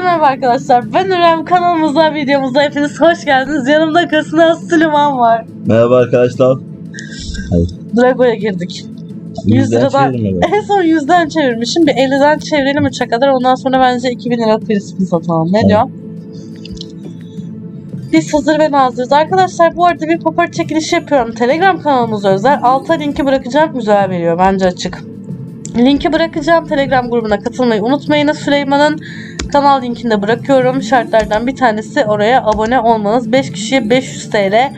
Herkese merhaba arkadaşlar. Ben İrem kanalımıza, videomuza hepiniz hoş geldiniz. Yanımda Kasına Süleyman var. Merhaba arkadaşlar. Drago'ya girdik. 100 Yüzden liradan en son 100'den çevirmişim. Bir 50'den çevirelim 3'e kadar. Ondan sonra bence 2000 lira prispin satalım. Ne diyor? Biz hazır ve nazırız. Arkadaşlar bu arada bir popar çekilişi yapıyorum. Telegram kanalımıza özel. Alta linki bırakacağım. Güzel veriyor. Bence açık. Linki bırakacağım. Telegram grubuna katılmayı unutmayınız. Süleyman'ın kanal linkini de bırakıyorum. Şartlardan bir tanesi oraya abone olmanız. 5 kişiye 500 TL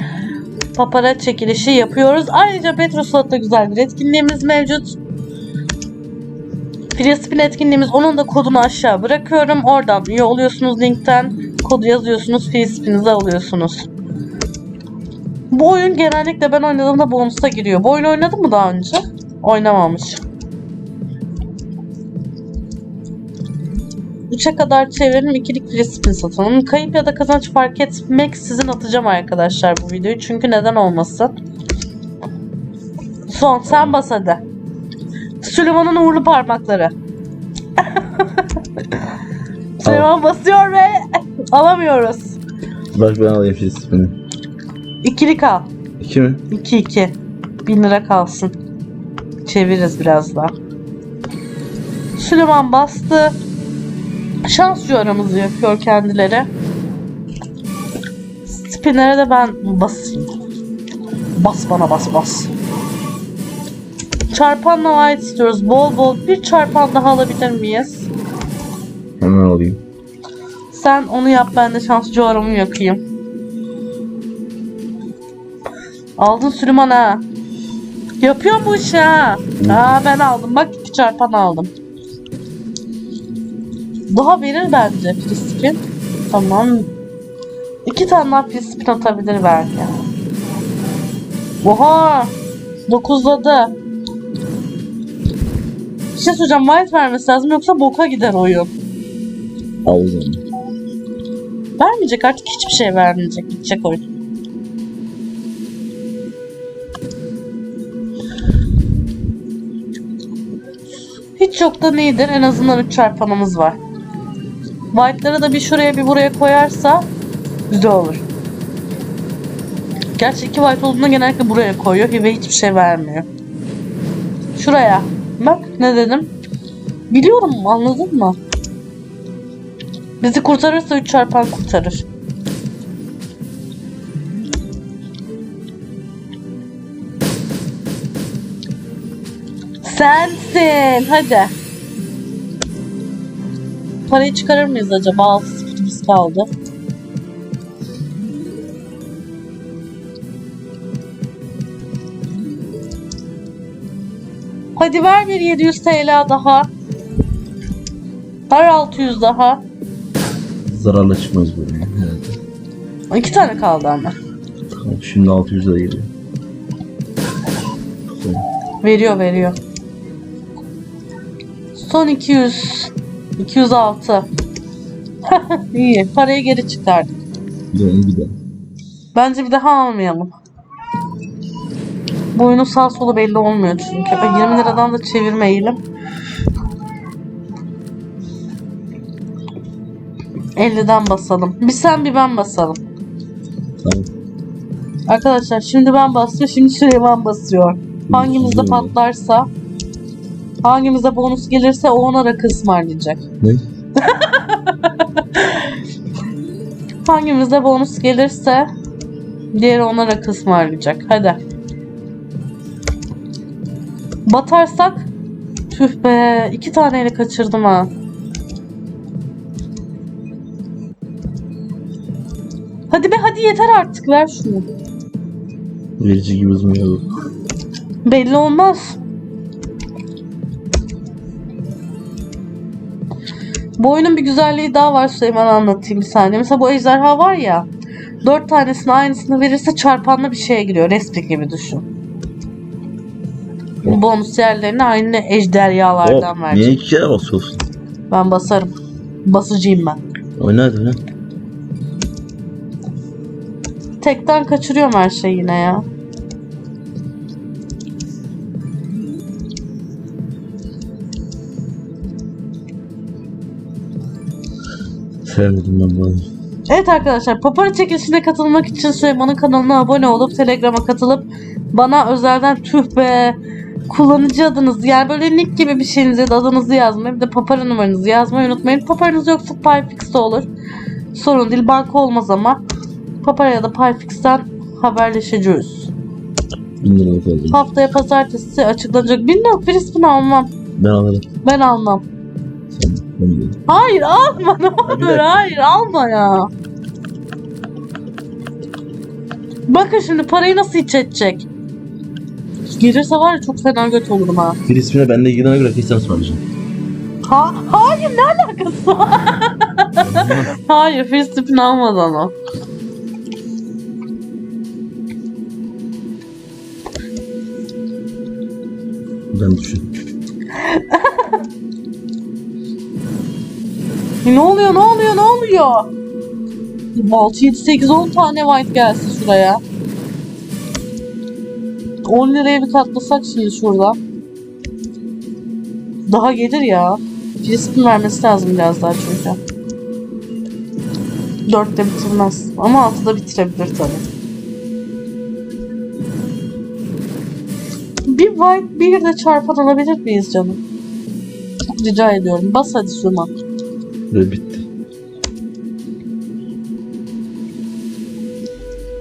papara çekilişi yapıyoruz. Ayrıca Petroslot'ta güzel bir etkinliğimiz mevcut. Spin etkinliğimiz onun da kodunu aşağı bırakıyorum. Oradan üye oluyorsunuz linkten. Kodu yazıyorsunuz. Free Spin'inizi alıyorsunuz. Bu oyun genellikle ben oynadığımda bonusa giriyor. Bu oyunu oynadın mı daha önce? Oynamamış. 3'e kadar çevirelim. ikilik free spin satalım. Kayıp ya da kazanç fark etmek sizin atacağım arkadaşlar bu videoyu. Çünkü neden olmasın. Son sen bas hadi. Süleyman'ın uğurlu parmakları. Süleyman basıyor ve alamıyoruz. Bak ben alayım şimdi ismini. İkilik al. İki mi? 2 2. 1000 lira kalsın. Çeviririz biraz daha. Süleyman bastı. Şans aramızı yapıyor kendileri. Spinner'e de ben basayım. Bas bana bas bas. Çarpanla ait istiyoruz. Bol bol bir çarpan daha alabilir miyiz? Hemen alayım. Sen onu yap ben de şans aramı yakayım. Aldın Süleyman ha. Yapıyor bu işi ha. Aa ben aldım. Bak iki çarpan aldım. Daha verir bence Frispin. Tamam. İki tane daha Frispin atabilir belki. Oha! Dokuzladı. Bir şey söyleyeceğim. White vermesi lazım yoksa boka gider oyun. Al o zaman. Vermeyecek artık hiçbir şey vermeyecek. Gidecek oyun. Hiç yoktan iyidir. En azından 3 çarpanımız var. White'ları da bir şuraya bir buraya koyarsa güzel olur. Gerçi iki white olduğunda genellikle buraya koyuyor ve hiçbir şey vermiyor. Şuraya. Bak ne dedim. Biliyorum anladın mı? Bizi kurtarırsa 3 çarpan kurtarır. Sensin. Hadi. Parayı çıkarır mıyız acaba? 6 sıfırımız kaldı. Hadi ver bir 700 TL daha. Ver 600 daha. Zararla çıkmaz böyle. Evet. İki tane kaldı ama. Tamam, Şimdi 600 lira geliyor. Veriyor veriyor. Son 200. 206. İyi. Parayı geri çıkardık. Onu bir de. Bence bir daha almayalım. Bu oyunun sağ solu belli olmuyor çünkü. Ben 20 liradan da çevirme eğilim. 50'den basalım. Bir sen bir ben basalım. Tamam. Arkadaşlar şimdi ben bastım şimdi Süleyman basıyor. Hangimizde patlarsa hangimize bonus gelirse o ona rakı ısmarlayacak. Ne? Hangimize bonus gelirse diğeri ona rakı ısmarlayacak. Hadi. Batarsak tüh be iki taneyle kaçırdım ha. Hadi be hadi yeter artık ver şunu. Verici gibi uzmuyor. Belli olmaz. Bu oyunun bir güzelliği daha var Süleyman anlatayım bir saniye. Mesela bu ejderha var ya. Dört tanesini aynısını verirse çarpanlı bir şeye giriyor. Respik gibi düşün. Bonus yerlerine aynı ejderhalardan Oh, niye verecek. iki kere basıyorsun? Ben basarım. Basıcıyım ben. Oyna hadi oyna. Tekten kaçırıyorum her şeyi yine ya. Vermedim ben bu oyunu. Evet arkadaşlar Papara çekilişine katılmak için Süleyman'ın kanalına abone olup Telegram'a katılıp bana özelden tüh be kullanıcı adınızı yani böyle nick gibi bir şeyinizi ya da adınızı yazmayı bir de Papara numaranızı yazmayı unutmayın. Paparanız yoksa Payfix'te olur. Sorun değil banka olmaz ama Papara ya da Payfix'ten haberleşeceğiz. Haftaya pazartesi açıklanacak. Bilmiyorum Frisbee almam. Ben alırım. Ben almam. Hayır alma ne olur dakika. hayır alma ya. Bakın şimdi parayı nasıl iç edecek. Gelirse var ya çok fena göt olurum ha. Filistin'e benimle ilgilene göre kesin ısmarlayacağım. Ha hayır ne alakası var? hayır Filistin almadan o. Ben düşün. Ne oluyor ne oluyor ne oluyor? 6, 7, 8, 10 tane white gelsin şuraya. 10 liraya bir katlasak şimdi şurada. Daha gelir ya. Filistin vermesi lazım biraz daha çünkü. 4'te bitirmez. Ama 6'da bitirebilir tabii. Bir white bir de çarpan alabilir miyiz canım? Rica ediyorum. Bas hadi şuna. Ve bitti.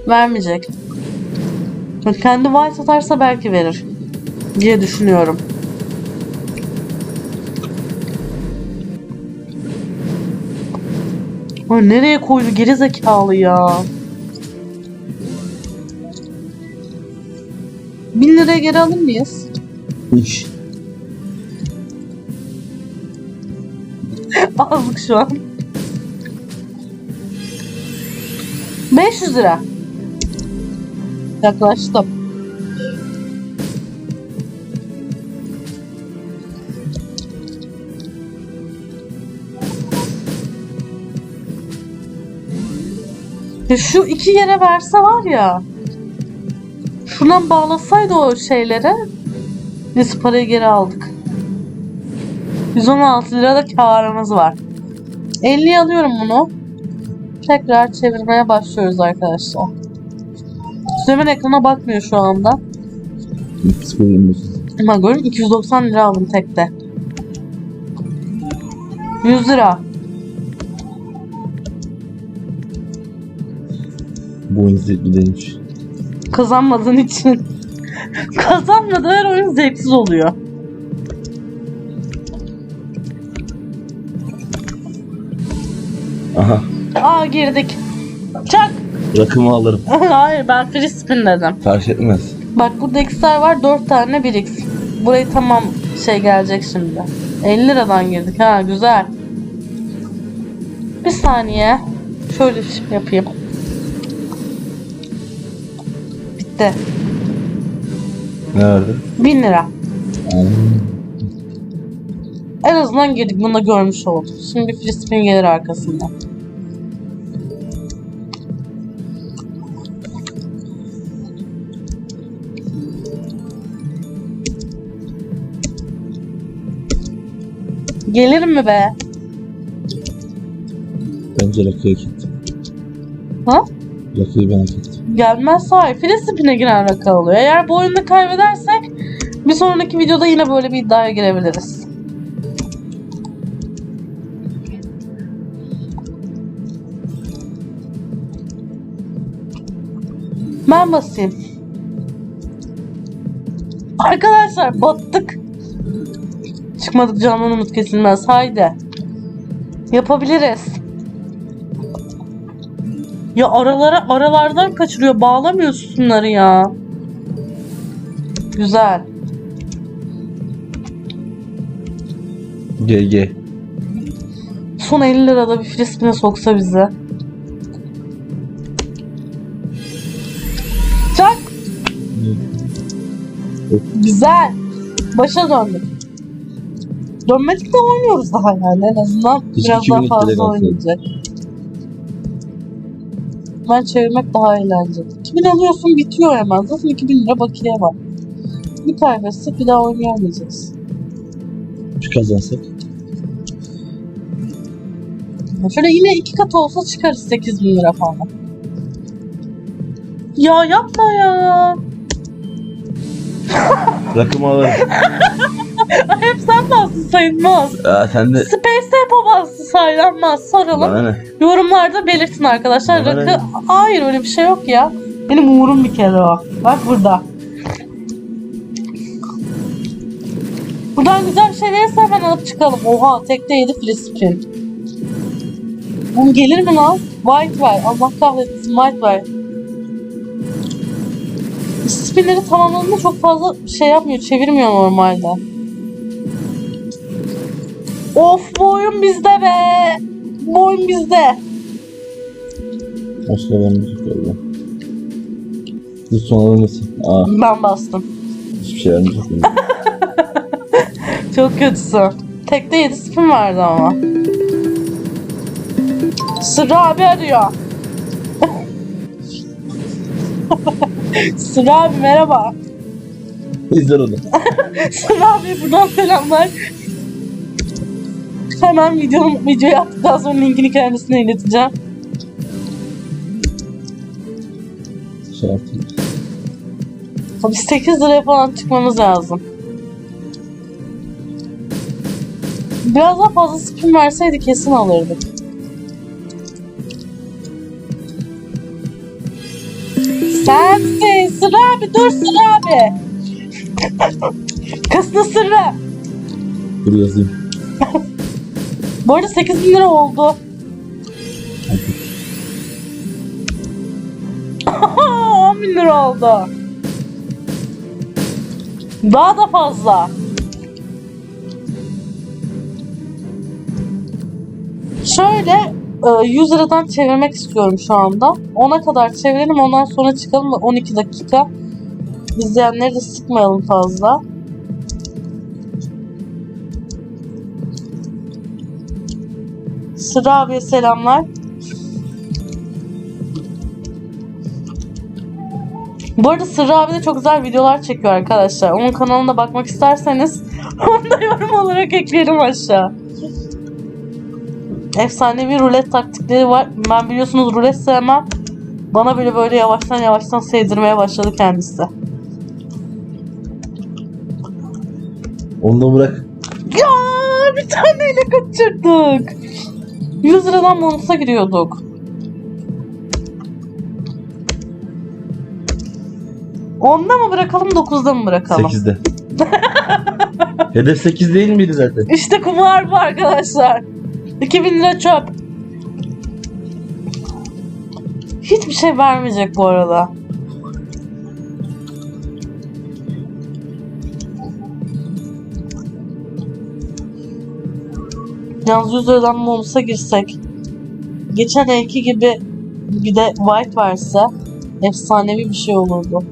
Vermeyecek. Kendi white atarsa belki verir. Diye düşünüyorum. Ay nereye koydu geri zekalı ya. Bin liraya geri alır mıyız? İş. Aldık şu an. 500 lira. Yaklaştım. Ya şu iki yere verse var ya. Şuradan bağlasaydı o şeylere. Biz parayı geri aldık. 116 lira da karımız var. 50 alıyorum bunu. Tekrar çevirmeye başlıyoruz arkadaşlar. Süleyman ekrana bakmıyor şu anda. Ama görün 290 lira aldım tekte. 100 lira. Bu oyun zevkli değilmiş. Kazanmadığın için. Kazanmadı her oyun zevksiz oluyor. Aha. Aa girdik. Çak. Rakımı alırım. Hayır ben free spin dedim. Fark etmez. Bak burada X'ler var 4 tane 1X. Burayı tamam şey gelecek şimdi. 50 liradan girdik ha güzel. Bir saniye. Şöyle bir şey yapayım. Bitti. Ne verdi? 1000 lira. En azından girdik bunu da görmüş olduk. Şimdi bir free spin gelir arkasından. Gelir mi be? Bence Lucky'yi hak ettim. Ha? Lucky'yi ben hak ettim. Gelmezse hayır. Free spin'e giren rakam oluyor. Eğer bu oyunu kaybedersek bir sonraki videoda yine böyle bir iddiaya girebiliriz. Ben basayım. Arkadaşlar battık. Çıkmadık candan umut kesilmez. Haydi. Yapabiliriz. Ya aralara aralardan kaçırıyor. Bağlamıyorsun şunları ya. Güzel. GG. Son 50 lirada bir frispine soksa bizi. Güzel. Başa döndük. Dönmedik de oynuyoruz daha yani en azından Hiç biraz daha 2002'de fazla oynayacak. Ben çevirmek daha eğlenceli. 2000 alıyorsun bitiyor hemen. Zaten 2000 lira bakiye var. Bir kaybetsek bir daha oynayamayacağız. Şu kazansak. Şöyle yine iki kat olsa çıkarız 8 bin lira falan. Ya yapma ya. Rakımı alırım. Hep sen bastın sayılmaz. Ya sen de Space yapamazsın saylanmaz. Soralım. bana ne? Yorumlarda belirtin arkadaşlar. Bana Rakı... Hayır öyle bir şey yok ya. Benim umurum bir kere o. Bak burada. Buradan güzel bir şey verirse hemen alıp çıkalım. Oha tekte 7 free spin. Bu gelir mi lan? White ver. Allah kahretsin white ver. Spinleri tamamladığında çok fazla şey yapmıyor. Çevirmiyor normalde. Of bu oyun bizde be. Bu oyun bizde. Başka vermeyecek galiba. Lütfen alır mısın? Aa Ben bastım. hiçbir şey vermeyecek. Çok kötüsü. Tekte 7 spin vardı ama. Sıra abi arıyor. Sıra abi merhaba. İzler onu. Sıra abi buradan selamlar. Hemen videonun videoyu attıktan sonra linkini kendisine ileteceğim. Şey. Biz 8 liraya falan çıkmamız lazım. Biraz daha fazla spin verseydi kesin alırdık. Sıra abi dur Sıra abi. Kıslı Sıra. Dur yazayım. Bu arada 8 bin lira oldu. 10 bin lira oldu. Daha da fazla. Şöyle 100 liradan çevirmek istiyorum şu anda. 10'a kadar çevirelim ondan sonra çıkalım ve 12 dakika. İzleyenleri de sıkmayalım fazla. Sıra abiye selamlar. Bu arada Sırrı abi de çok güzel videolar çekiyor arkadaşlar. Onun kanalına bakmak isterseniz onu da yorum olarak eklerim aşağı. Efsanevi rulet taktikleri var. Ben biliyorsunuz rulet sevmem. Bana böyle böyle yavaştan yavaştan sevdirmeye başladı kendisi. Onu da bırak. Ya bir taneyle kaçırdık. 100 liradan bonusa giriyorduk. Onda mı bırakalım, 9'da mı bırakalım? 8'de. Hedef 8 değil miydi zaten? İşte kumar bu arkadaşlar. 2000 lira çöp. Hiçbir şey vermeyecek bu arada. Yalnız 100 liradan bonusa girsek. Geçen elki gibi bir de white verse efsanevi bir şey olurdu.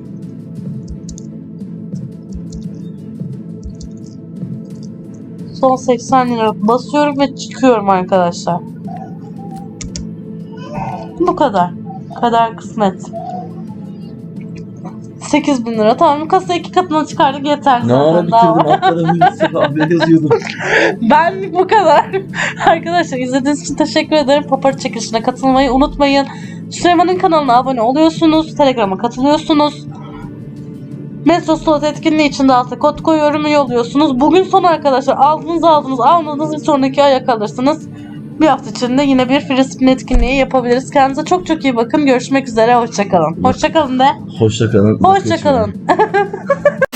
Son 80 lira basıyorum ve çıkıyorum arkadaşlar. Bu kadar. Kadar kısmet. 8 bin lira. Tamam kasa iki katına çıkardık yeter Ne ara? Atlarım yazıyordum. Ben bu kadar. Arkadaşlar izlediğiniz için teşekkür ederim. Papara çekilişine katılmayı unutmayın. Süleyman'ın kanalına abone oluyorsunuz. Telegram'a katılıyorsunuz. Metro Slot etkinliği için de alta kod koyuyorum üye oluyorsunuz. Bugün son arkadaşlar. Aldınız aldınız almadınız bir sonraki aya kalırsınız. Bir hafta içinde yine bir free spin etkinliği yapabiliriz. Kendinize çok çok iyi bakın. Görüşmek üzere. Hoşçakalın. Hoşçakalın de. Hoşça kalın. Hoşçakalın.